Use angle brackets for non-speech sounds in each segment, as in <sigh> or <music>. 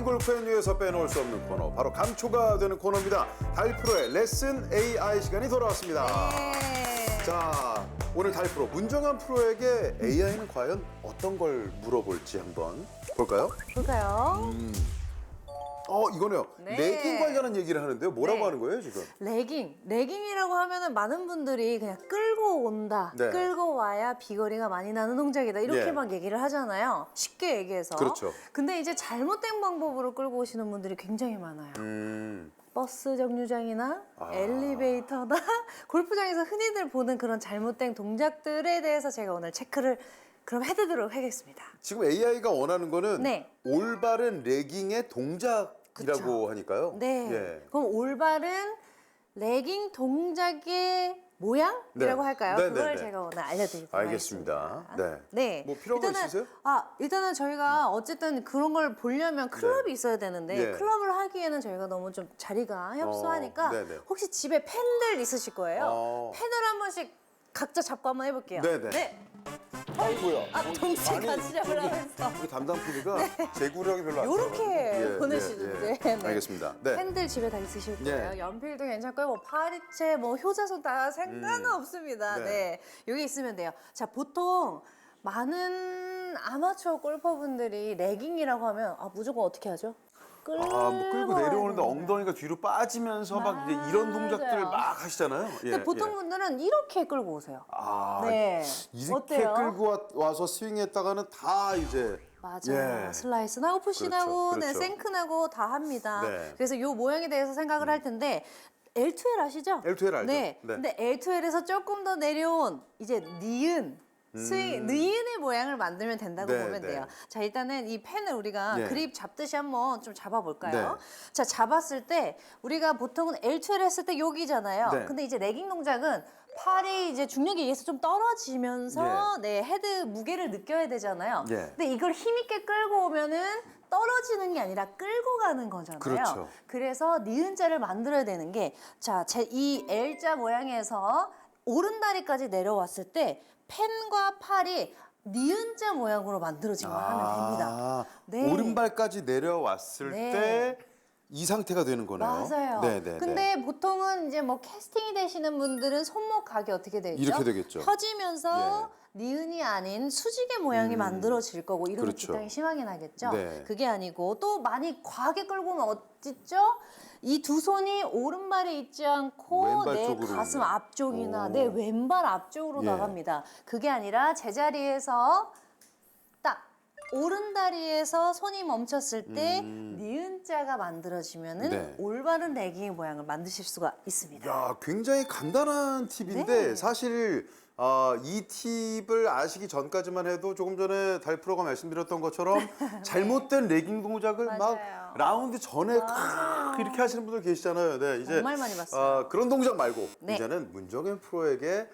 파인골프앤 뉴에서 빼놓을 수 없는 코너 바로 감초가 되는 코너입니다. 달프로의 레슨 AI 시간이 돌아왔습니다. 네. 자 오늘 달프로 문정한 프로에게 AI는 과연 어떤 걸 물어볼지 한번 볼까요? 볼까요? 어 이거네요. 네. 레깅 관련한 얘기를 하는데요. 뭐라고 네. 하는 거예요 지금? 레깅. 레깅이라고 하면은 많은 분들이 그냥 끌고 온다. 네. 끌고 와야 비거리가 많이 나는 동작이다. 이렇게 예. 막 얘기를 하잖아요. 쉽게 얘기해서. 그렇죠. 근데 이제 잘못된 방법으로 끌고 오시는 분들이 굉장히 많아요. 음, 버스 정류장이나 아. 엘리베이터나 <laughs> 골프장에서 흔히들 보는 그런 잘못된 동작들에 대해서 제가 오늘 체크를 그럼 해드리도록 하겠습니다. 지금 AI가 원하는 거는 네. 올바른 레깅의 동작이라고 그쵸. 하니까요. 네. 예. 그럼 올바른 레깅 동작의 모양이라고 네. 할까요? 네, 그걸 네, 네. 제가 오늘 알려드리도록 알겠습니다. 하겠습니다. 네. 뭐 필요한 거 일단은, 있으세요? 아 일단은 저희가 어쨌든 그런 걸 보려면 클럽이 있어야 되는데 네. 클럽을 하기에는 저희가 너무 좀 자리가 협소하니까 어, 네, 네. 혹시 집에 펜들 있으실 거예요. 어. 펜을 한 번씩 각자 잡고 한번 해볼게요. 네, 네. 아이고야. 아 동시에 아니, 같이 잡으라면서. 우리 담당 PD가 제구력이 별로 안 요렇게 좋아가지고. 예, 보내시는데. 예, 예. 네. 알겠습니다. 네. 펜들 집에 다 있으실 네. 거예요. 연필도 괜찮고요. 뭐 파리채, 뭐 효자손 다 상관없습니다. 네. 네. 여기 있으면 돼요. 자, 보통 많은 아마추어 골퍼분들이 레깅이라고 하면 아, 무조건 어떻게 하죠? 끌고, 아, 뭐 끌고 내려오는데. 엉덩이가 뒤로 빠지면서 막 이제 이런 동작들 맞아요. 막 하시잖아요. 예, 근데 보통 예. 분들은 이렇게 끌고 오세요. 아, 네. 이렇게 어때요? 끌고 와, 와서 스윙했다가는 다 이제 맞아요. 예. 슬라이스 나고 푸시 나고 그렇죠, 네, 그렇죠. 생크 나고 다 합니다. 네. 그래서 이 모양에 대해서 생각을 할 텐데 L2L 아시죠? L2L 알죠? 네. 네. 근데 L2L에서 조금 더 내려온 이제 니은 스윙, 니은의 모양을 만들면 된다고 음. 네, 보면 네. 돼요. 자, 일단은 이 펜을 우리가 네. 그립 잡듯이 한번 좀 잡아볼까요? 네. 자, 잡았을 때 우리가 보통은 L2L 했을 때 여기잖아요. 네. 근데 이제 레깅 동작은 팔이 이제 중력에 의해서 좀 떨어지면서 네, 헤드 무게를 느껴야 되잖아요. 예. 근데 이걸 힘있게 끌고 오면은 떨어지는 게 아니라 끌고 가는 거잖아요. 그렇죠. 그래서 니은자를 만들어야 되는 게 자, 제 이 L자 모양에서 오른다리까지 내려왔을 때 펜과 팔이 니은자 모양으로 만들어지기만 하면 됩니다. 아, 네. 오른발까지 내려왔을 네. 때 이 상태가 되는 거네요. 맞아요. 네, 네, 근데 네. 보통은 이제 뭐 캐스팅이 되시는 분들은 손목 각이 어떻게 되죠? 이렇게 되겠죠. 예. 펴지면서 니은이 아닌 수직의 모양이 만들어질 거고 이러면 그렇죠. 기탕이 심하게 나겠죠. 네. 그게 아니고 또 많이 과하게 끌고 오면 어찌죠? 이 두 손이 오른발에 있지 않고 왼발 내 쪽으로 가슴. 앞쪽이나 오. 내 왼발 앞쪽으로 예. 나갑니다. 그게 아니라 제자리에서 딱 오른 다리에서 손이 멈췄을 때 니은자가 만들어지면은 음. 네. 올바른 레깅 모양을 만드실 수가 있습니다. 야, 굉장히 간단한 팁인데 네. 사실 아, 이 팁을 아시기 전까지만 해도 조금 전에 달프로가 말씀드렸던 것처럼 <laughs> 잘못된 레깅 동작을 맞아요. 막 라운드 전에 칵 이렇게 하시는 분들 계시잖아요. 네, 이제 정말 많이 봤어요. 아, 그런 동작 말고 네. 이제는 문정현 프로에게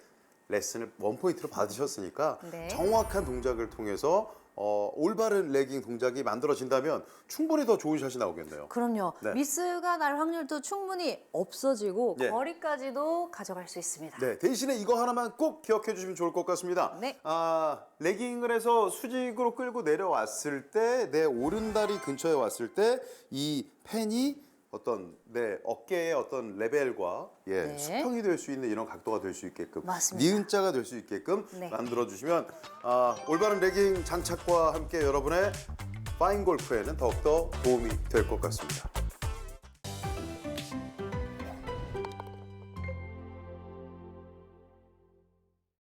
레슨을 원 포인트로 받으셨으니까 네. 정확한 동작을 통해서 어, 올바른 레깅 동작이 만들어진다면 충분히 더 좋은 샷이 나오겠네요. 그럼요. 네. 미스가 날 확률도 충분히 없어지고 예. 거리까지도 가져갈 수 있습니다. 네, 대신에 이거 하나만 꼭 기억해 주시면 좋을 것 같습니다. 네. 아, 레깅을 해서 수직으로 끌고 내려왔을 때, 내 오른다리 근처에 왔을 때, 이 펜이 어떤 내 어깨의 어떤 레벨과 예, 네. 수평이 될 수 있는 이런 각도가 될 수 있게끔 맞습니다. 니은자가 될 수 있게끔 네. 만들어 주시면 아, 올바른 레깅 장착과 함께 여러분의 파인 골프에는 더욱더 도움이 될 것 같습니다.